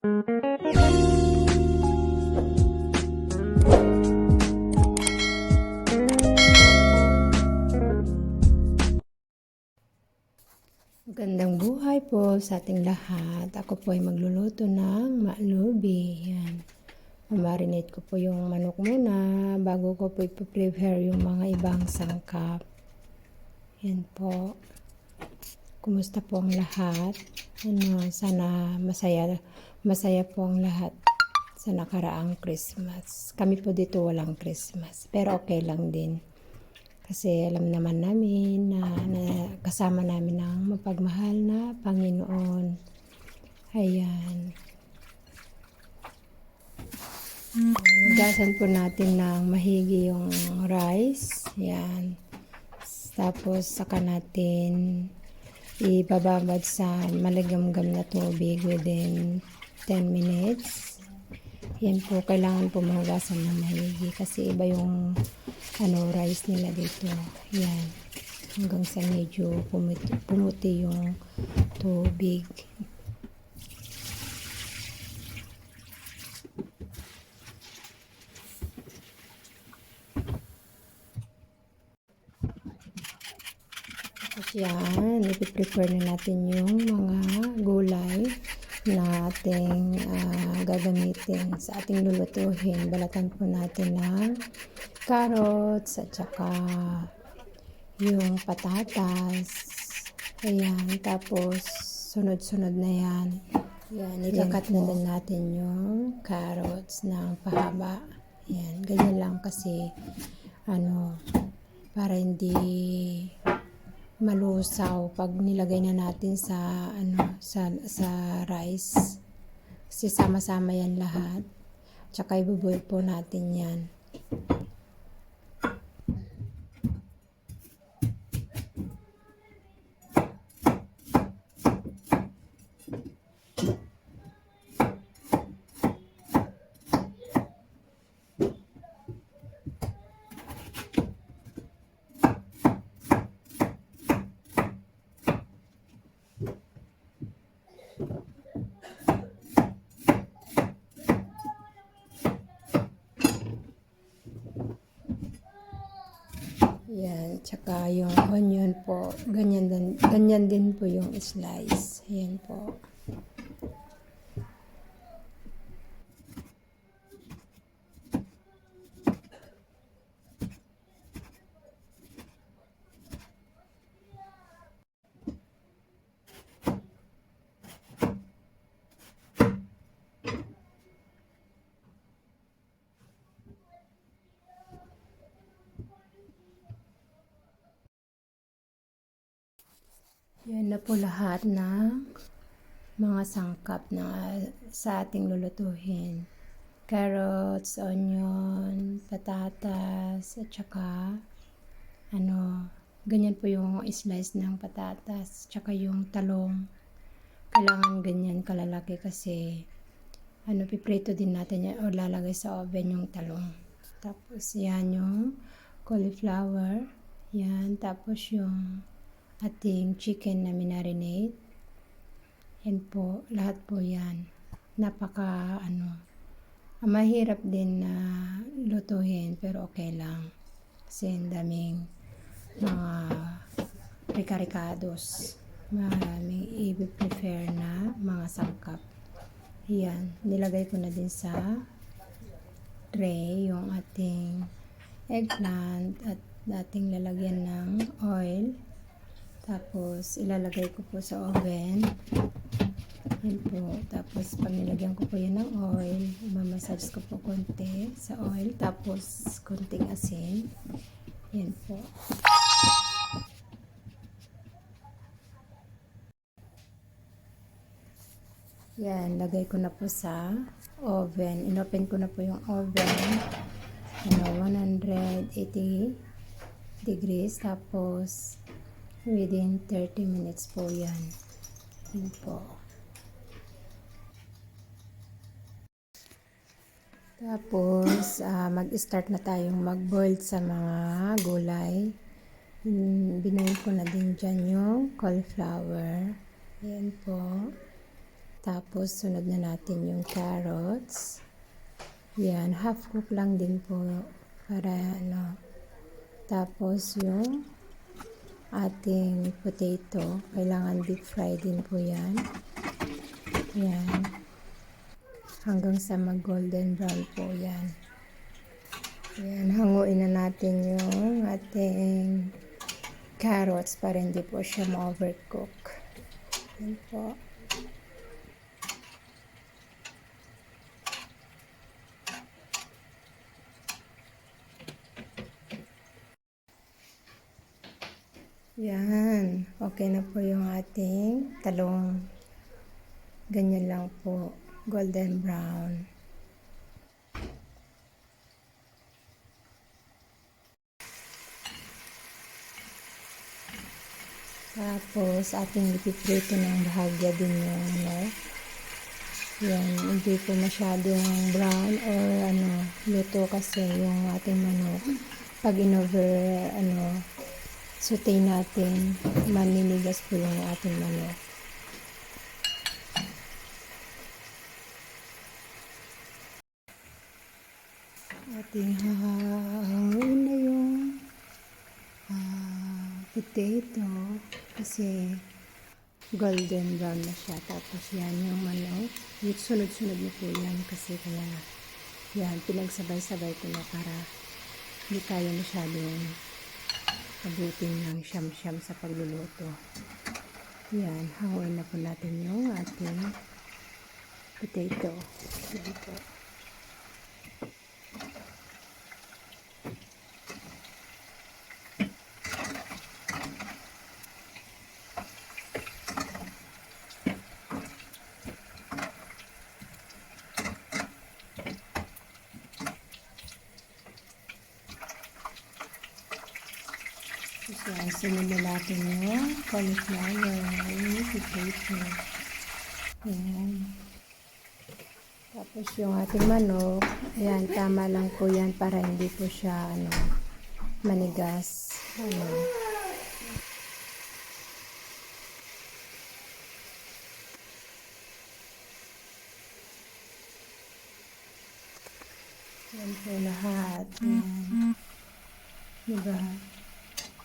Magandang buhay po sa ating lahat. Ako po ay magluluto ng malubi. Yan. Marinate ko po yung manok muna bago ko po ipo-prepare yung mga ibang sangkap. Yan po. Kumusta po ang lahat? Ano, sana masaya, masaya po ang lahat sa nakaraang Christmas. Kami po dito walang Christmas. Pero okay lang din. Kasi alam naman namin na, na kasama namin ang mapagmahal na Panginoon. Ayan. Nugasan po natin ng mahigi yung rice. Yan. Tapos saka natin ibababad sa malagamgam na tubig within 10 minutes. Yan po, kailangan po mahugasan ng mahigi kasi iba yung ano, rice nila dito. Yan. Hanggang sa medyo pumuti, pumuti yung tubig. Tapos yan, ipiprepare na natin yung mga gulay na ating ah, gagamitin sa ating lulutuhin. Balatan po natin ng carrots at saka yung patatas. Ayan, tapos sunod-sunod na yan. Yan, ikakat na din natin yung carrots ng pahaba. Yan, ganyan lang kasi ano, para hindi malusaw pag nilagay na natin sa ano sa sa rice. Kasi sama-sama yan lahat. Tsaka ibuboil po natin yan. Yan, tsaka yung onion po, ganyan din, ganyan din po yung slice. Yan po. Yan na po lahat ng mga sangkap na sa ating lulutuhin. Carrots, onion, patatas, at saka ano, ganyan po yung slice ng patatas, tsaka yung talong. Kailangan ganyan kalalaki kasi ano, piprito din natin yan o lalagay sa oven yung talong. Tapos yan yung cauliflower. Yan, tapos yung ating chicken na minarinate. Yan po, lahat po yan. Napaka, ano, ah, mahirap din na lutuhin, pero okay lang. Kasi ang daming mga ricarikados. Maraming i-prepare na mga sangkap. Yan, nilagay ko na din sa tray yung ating eggplant at dating lalagyan ng oil. Tapos, ilalagay ko po sa oven. Yan po. Tapos, pag nilagyan ko po yan ng oil, mamassage ko po konti sa oil. Tapos, konting asin. Yan po. Yan, lagay ko na po sa oven. Inopen ko na po yung oven. Ano, 180 degrees. Tapos, within 30 minutes po yan. Yan po. Tapos, ah, mag-start na tayong mag-boil sa mga gulay. Binuhin ko na din dyan yung cauliflower. Yan po. Tapos, sunod na natin yung carrots. Yan, half cook lang din po para ano. Tapos, yung ating potato. Kailangan deep fry din po yan. Yan. Hanggang sa mag-golden brown po yan. Yan, hanguin na natin yung ating carrots para hindi po siya ma-overcook. Yan po. Yan. Okay na po yung ating talong. Ganyan lang po. Golden brown. Tapos, ating ipiprito ng bahagya din yung ano. Yan, hindi po masyadong brown or ano, luto kasi yung ating manok. Pag in-over, ano, saute natin, maninigas po yung ating manok. Ating hahawin na yung ah, potato kasi golden brown na siya. Tapos yan yung manok. Sunod-sunod na po yan kasi kaya yan, pinagsabay-sabay ko na para hindi tayo masyadong abutin ng siyam-siyam sa pagluluto. Yan, hanguin na po natin yung ating potato. Yan po. Tapos yan, sunod na natin yung cauliflower, yung potato. Yan. Tapos yung ating manok, ayan, tama lang po yan para hindi po siya, ano, manigas. Ano. Yan po lahat. Yan. Diba?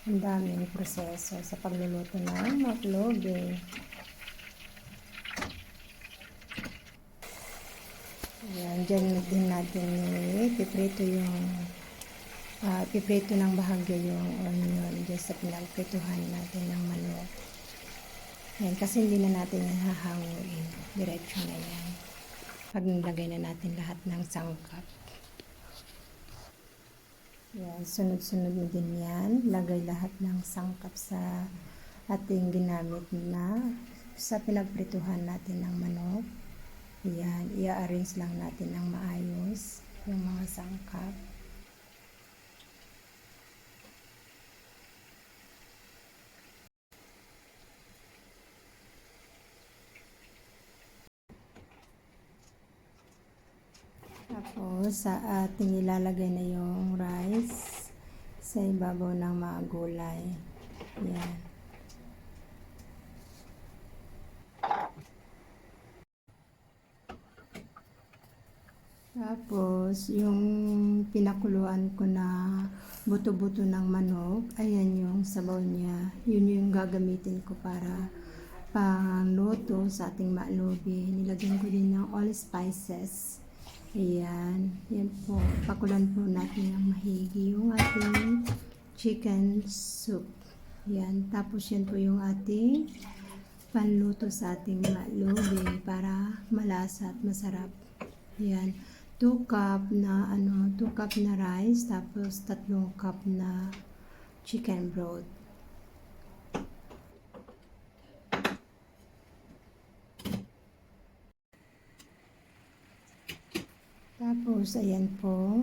Ang daming proseso sa pagluluto ng maklog eh. Ayan, dyan din natin ipiprito yung ah, ipiprito ng bahagya yung onion dyan sa pinagprituhan natin ng manok. Ayan, kasi hindi na natin yan hahanguin. Diretso na yan. Pag nilagay na natin lahat ng sangkap. Yan, sunod-sunod mo din yan. Lagay lahat ng sangkap sa ating ginamit na sa pinagprituhan natin ng manok. Yan, i-arrange lang natin ng maayos yung mga sangkap. Tapos, sa ating ilalagay na yung rice sa ibabaw ng mga gulay. Yan. Tapos, yung pinakuluan ko na buto-buto ng manok, ayan yung sabaw niya. Yun yung gagamitin ko para pangluto sa ating malubi. Nilagyan ko din ng all spices. Ayan. Yan po. Pakulan po natin ng mahigi yung ating chicken soup. Yan. Tapos yan po yung ating panluto sa ating malubi para malasa at masarap. Yan. 2 cup na ano, 2 cup na rice tapos tatlong cup na chicken broth. Tapos, ayan po.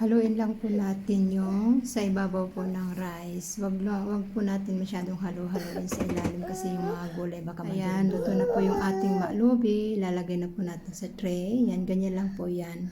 Haluin lang po natin yung sa ibabaw po ng rice. Wag, wag po natin masyadong halo-haloin sa ilalim kasi yung mga gulay baka Ayan, luto na po yung ating malubi. Lalagay na po natin sa tray. Yan, ganyan lang po yan.